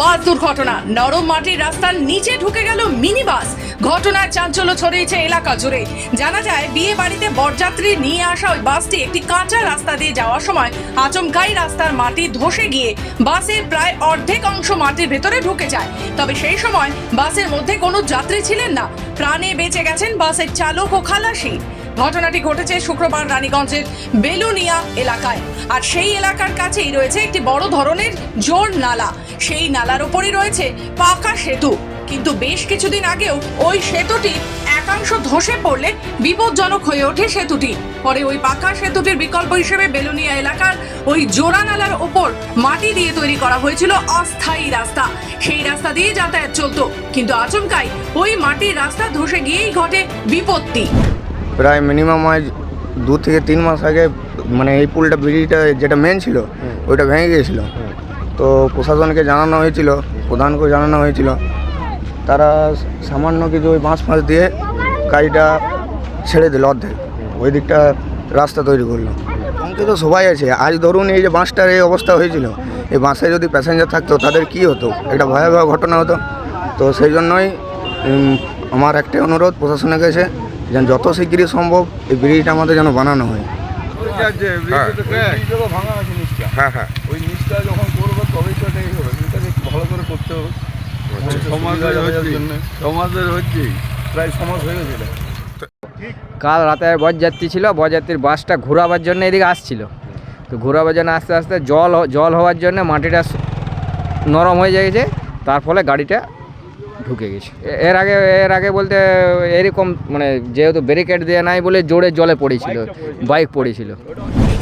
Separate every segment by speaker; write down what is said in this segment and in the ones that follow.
Speaker 1: বাস দুর্ঘটনা। নরম মাটির রাস্তার নিচে ঢুকে গেল মিনি বাস ঘটনার চাঞ্চল্য ছড়িয়েছে এলাকা জুড়ে। জানা যায়, বিয়ে বাড়িতে বরযাত্রী নিয়ে আসা ওই বাসটি একটি কাঁচা রাস্তা দিয়ে যাওয়ার সময় আচমকাই রাস্তার মাটি ধসে গিয়ে বাসের প্রায় অর্ধেক অংশ মাটির ভেতরে ঢুকে যায়। তবে সেই সময় বাসের মধ্যে কোনো যাত্রী ছিলেন না। প্রাণে বেঁচে গেছেন বাসের চালক ও খালাসি। ঘটনাটি ঘটেছে শুক্রবার রানীগঞ্জের বেলুনিয়া এলাকায়। আর সেই এলাকার কাছেই রয়েছে একটি বড় ধরনের জোর নালা। সেই নালার ওপরই রয়েছে পাকা সেতু। কিন্তু বেশ কিছুদিন আগেও ওই সেতুটি একাংশ ধসে পড়লে বিপজ্জনক হয়ে ওঠে সেতুটি। পরে ওই পাকা সেতুটির বিকল্প হিসেবে বেলুনিয়া এলাকার ওই জোড়া নালার ওপর মাটি দিয়ে তৈরি করা হয়েছিল অস্থায়ী রাস্তা। সেই রাস্তা দিয়ে যাতায়াত চলতো। কিন্তু আচমকাই ওই মাটির রাস্তা ধসে গিয়েই ঘটে বিপত্তি।
Speaker 2: প্রায় মিনিমাম আজ দু থেকে তিন মাস আগে মানে এই পুলটা ব্রিজটা যেটা মেন ছিল ওইটা ভেঙে গিয়েছিল। তো প্রশাসনকে জানানো হয়েছিল প্রধানকেও জানানো হয়েছিল। তারা সামান্য কিছু ওই বাঁশ ফাঁস দিয়ে গাড়িটা ছেড়ে দিল অর্ধেক। ওই দিকটা রাস্তা তৈরি করল। অঙ্কে তো সবাই আছে। আজ ধরুন এই যে বাঁশটার এই অবস্থা হয়েছিল। এই বাঁশে যদি প্যাসেঞ্জার থাকতো তাদের কি হতো? একটা ভয়াবহ ঘটনা হতো। তো সেই জন্যই আমার একটাই অনুরোধ প্রশাসনের কাছে যেন যত শিগগিরই সম্ভব এই ব্রিজটা আমাদের যেন বানানো হয়।
Speaker 3: হ্যাঁ। হ্যাঁ
Speaker 4: ওই নিচটা যখন করব তবেই তো এটাই হবে এটাকে একটু ভালো করে করতে হবে সমাজের হচ্ছে সমাজের হচ্ছে প্রায় সমাজ হয়ে। গেছে
Speaker 5: কাল রাতে বরযাত্রী ছিল বরযাত্রীর বাসটা ঘোরাবার জন্য এদিকে আসছিল। তো ঘোরাবার জন্য আস্তে আস্তে জল জল হওয়ার জন্য মাটিটা নরম হয়ে গেছে তার ফলে গাড়িটা ঢুকে গেছে। এর আগে এর আগে বলতে এরকম মানে যেহেতু ব্যারিকেড দেওয়া নাই বলে জোরে জলে পড়েছিল বাইক পড়েছিল।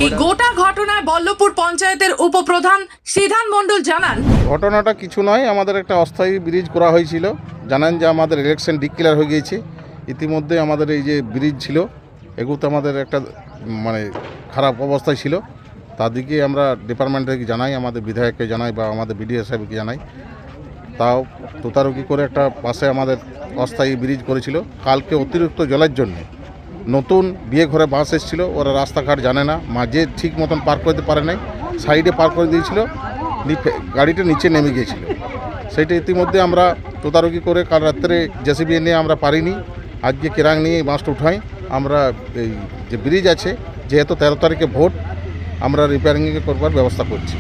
Speaker 1: এই গোটা ঘটনায় বল্লভপুর পঞ্চায়েতের উপপ্রধান সিধান মণ্ডল জানান
Speaker 3: ঘটনাটা কিছু নয় আমাদের একটা অস্থায়ী ব্রিজ করা হয়েছিল। জানেন যে আমাদের ইলেকশন ডিক্লেয়ার হয়ে গিয়েছে। ইতিমধ্যে আমাদের এই যে ব্রিজ ছিল এগুলোতে আমাদের একটা মানে খারাপ অবস্থায় ছিল। তাদেরকে আমরা ডিপার্টমেন্ট থেকে জানাই আমাদের বিধায়ককে জানাই বা আমাদের বিডিও সাহেবকে জানাই। তাও তোতারকি করে একটা পাশে আমাদের অস্থায়ী ব্রিজ করেছিল। কালকে অতিরিক্ত জলের জন্য। নতুন বিয়ে ঘরে বাস এসেছিল, ওরা রাস্তাঘাট জানে না। মাঝে ঠিক মতন পার করতে পারে নাই, সাইডে পার করে দিয়েছিল গাড়িটা নিচে নেমে গিয়েছিল। সেইটা ইতিমধ্যে আমরা তোতারকি করে কাল রাত্রে জেসিবি নিয়ে আমরা পারিনি। আজকে কেরাং নিয়ে এই বাসটা উঠাই। আমরা এই যে ব্রিজ আছে, যেহেতু তেরো তারিখে ভোট, আমরা রিপেয়ারিংয়ে করবার ব্যবস্থা করছি।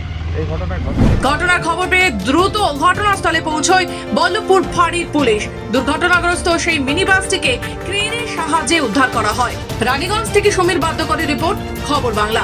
Speaker 1: ঘটনার খবর পেয়ে দ্রুত ঘটনাস্থলে পৌঁছয় বল্লভপুর ফাঁড়ির পুলিশ। দুর্ঘটনাগ্রস্ত সেই মিনি বাসটিকে ক্রেনের সাহায্যে উদ্ধার করা হয়। রানীগঞ্জ থেকে সমীর বাদ্যকরের রিপোর্ট, খবর বাংলা।